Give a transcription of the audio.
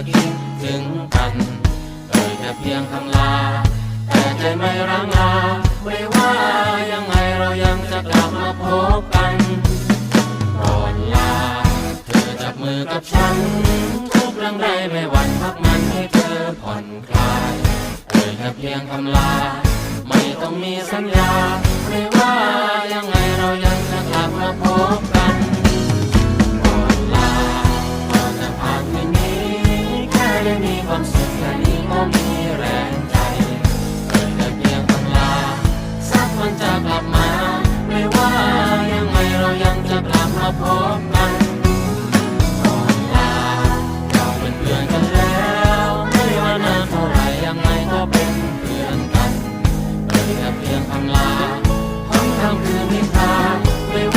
สักยิ้ถึงกันเอ่ยแค่เพียงคำลา แต่ใจไม่รังลาไม่ว่ายังไงเรายังจะกลับมาพบกันก่อนลา เธอจับมือกับฉัน ทุกเรื่องไดไม่หวั่นพักมันให้เธอผ่อนคลายเอ่ยแค่เพียงคำลา ไม่ต้องมีสัญญาไม่ว่า พร้อมกันก่อนลาเราเป็นเพื่อนกันแล้วไม่ว่านานเท่าไรยังไงก็เป็นเพื่อนกันเพียงคำลา